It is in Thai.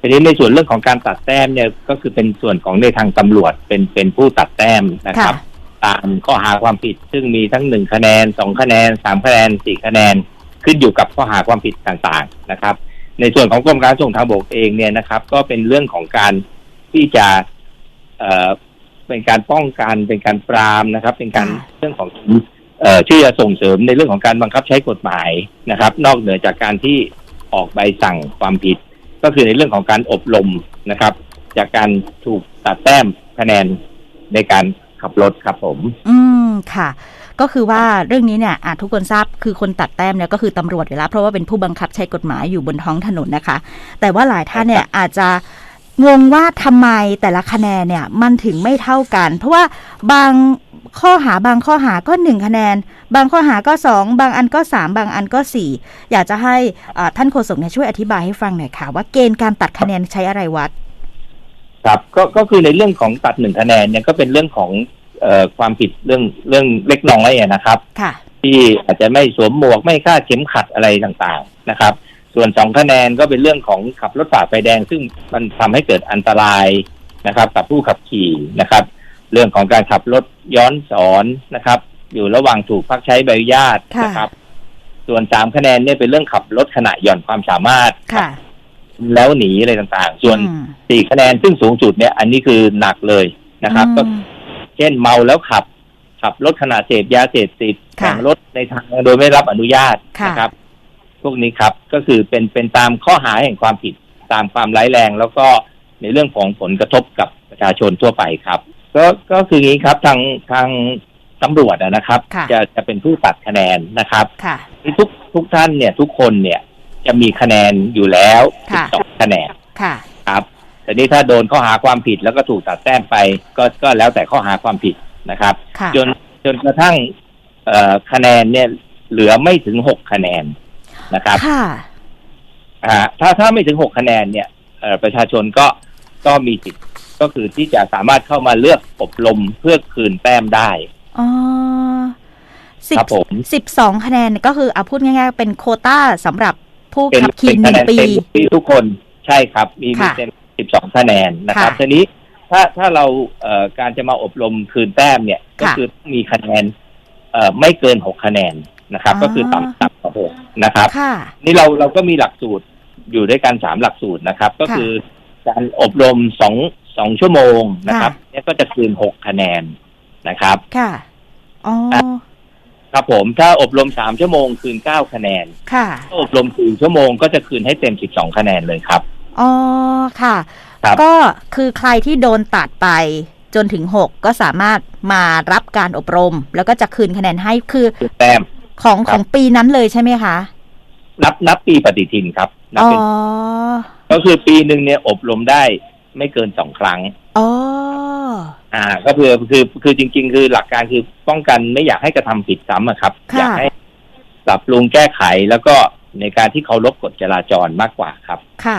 ทีนี้ในส่วนเรื่องของการตัดแต้มเนี่ยก็คือเป็นส่วนของในทางตำรวจเป็นเป็นผู้ตัดแต้มนะครับ ตามข้อหาความผิดซึ่งมีทั้งหนึ่งคะแนนสองคะแนนสามคะแนนสี่คะแนน ขึ้นอยู่กับข้อหาความผิดต่างๆนะครับ ในส่วนของกรมการขนส่งทางบกเองเนี่ยนะครับ ก็เป็นเรื่องของการที่จะเอ่อเป็นการป้องกันเป็นการปรามนะครับ เป็นการค่ะเรื่องของเอ่อที่จะส่งเสริมในเรื่องของการบังคับใช้กฎหมายนะครับ นอกเหนือจากการที่ออกใบสั่งความผิด ก็คือในเรื่องของการอบรมนะครับ จากการถูกตัดแต้มคะแนนในการขับรถครับผม อืมค่ะ ก็คือว่าเรื่องนี้เนี่ยอะทุกคนทราบคือคนตัดแต้มเนี่ยก็คือตำรวจอยู่แล้วเพราะว่าเป็นผู้บังคับใช้กฎหมายอยู่บนท้องถนนนะคะ แต่ว่าหลายท่านเนี่ยอาจจะงงว่าทำไมแต่ละคะแนนเนี่ยมันถึงไม่เท่ากัน เพราะว่าบาง ข้อหาบางข้อหาก็หนึ่งคะแนน บางข้อหาก็สองบางอันก็สามบางอันก็สี่อยากจะให้อ่าท่านโฆษกเนี่ยช่วยอธิบายให้ฟังหน่อยค่ะ ว่าเกณฑ์การตัดคะแนนใช้อะไรวัด ครับก็ก็คือในเรื่องของตัดหนึ่งคะแนนเนี่ยก็เป็นเรื่องของเอ่อความผิดเรื่องเรื่องเล็กน้อยอะนะครับค่ะที่อาจจะไม่สวมหมวกไม่คาดเข็มขัดอะไรต่างๆนะครับ ส่วนสองคะแนนก็เป็นเรื่องของขับรถฝ่าไฟแดง ซึ่งมันทำให้เกิดอันตรายนะครับ กับผู้ขับขี่นะครับ เรื่องของการขับรถย้อนสอนนะครับ อยู่ระหว่างถูกพักใช้ใบอนุญาตค่ะ นะครับ ส่วนสามคะแนนเนี่ยเป็นเรื่องขับรถขณะหย่อนความสามารถ ค่ะแล้วหนีอะไรต่างๆ ส่วนอืม สี่คะแนนซึ่งสูงสุดเนี่ย อันนี้คือหนักเลยนะครับ ก็อืมเช่นเมาแล้วขับ ขับรถขณะเสพยาเสพติดค่ะแข่งรถในทางโดยไม่รับอนุญาตค่ะ นะครับ พวกนี้ครับก็คือเป็นเป็นตามข้อหาแห่งความผิดตามความร้ายแรง แล้วก็ในเรื่องของผลกระทบกับประชาชนทั่วไปครับ ก็ก็คืออย่างนี้ครับทางทางตำรวจอะนะครับ ค่ะจะจะเป็นผู้ตัดคะแนนนะครับค่ะทุกทุกท่านเนี่ยทุกคนเนี่ยจะมีคะแนนอยู่แล้วค่ะ 12คะแนนค่ะ ครับแต่นี้ถ้าโดนข้อหาความผิดแล้วก็ถูกตัดแต้มไป ก็ก็แล้วแต่ข้อหาความผิดนะครับ ค่ะ จนจนกระทั่งเอ่อคะแนนเนี่ยเหลือไม่ถึงหกคะแนนนะครับค่ะ อ่าถ้าถ้าไม่ถึงหกคะแนนเนี่ยเอ่อประชาชนก็ก็มีสิทธิ์ ก็คือที่จะสามารถเข้ามาเลือกอบรมเพื่อคืนแต้มได้อ๋อสิบครับผมสิบสองคะแนนก็คือเอาพูดง่ายๆ เป็นโควต้าสำหรับผู้เป็นขับขี่เป็นหคะนึ่แนงนปีเต็มที่ทุกคนใช่ครับ มีมีค่ะเต็มสิบสองคะแนนนะครับค่ะทีนี้ถ้าถ้าเราเอ่อการจะมาอบรมคืนแต้มเนี่ย ก็ค่ะคือต้องมีคะแนนเอ่อไม่เกินหกคะแนนนะครับอ๋อก็คือต่ำต่ำกว่าหกนะครับค่ะนี่เราเราก็มีหลักสูตรอยู่ด้วยกันสามหลักสูตรนะครับ ก็ค่ะคือการอบรมสอง สองชั่วโมงนะครับค่ะเนี่ยก็จะคืนหกคะแนนนะครับ ค่ะ อ๋อ ครับผม ถ้าอบรมสามชั่วโมงคืนเก้าคะแนน ค่ะถ้าอบรมสี่ชั่วโมงก็จะคืนให้เต็มสิบสองคะแนนเลยครับ อ๋อ ค่ะครับก็คือใครที่โดนตัดไปจนถึงหกก็สามารถมารับการอบรม แล้วก็จะคืนคะแนนให้คือคืนแต้มของครับของปีนั้นเลยใช่ไหมคะ นับนับปีปฏิทินครับนับอ๋อเป็นก็คือปีหนึ่งเนี่ยอบรมได้ ไม่เกินสองครั้งอ๋ออ่า ก็คือคือคือจริง ๆ คือหลักการคือป้องกันไม่อยากให้กระทำผิดซ้ำอะครับค่ะอยากให้ปรับปรุงแก้ไขแล้วก็ในการที่เคารพกฎจราจรมากกว่าครับ ค่ะ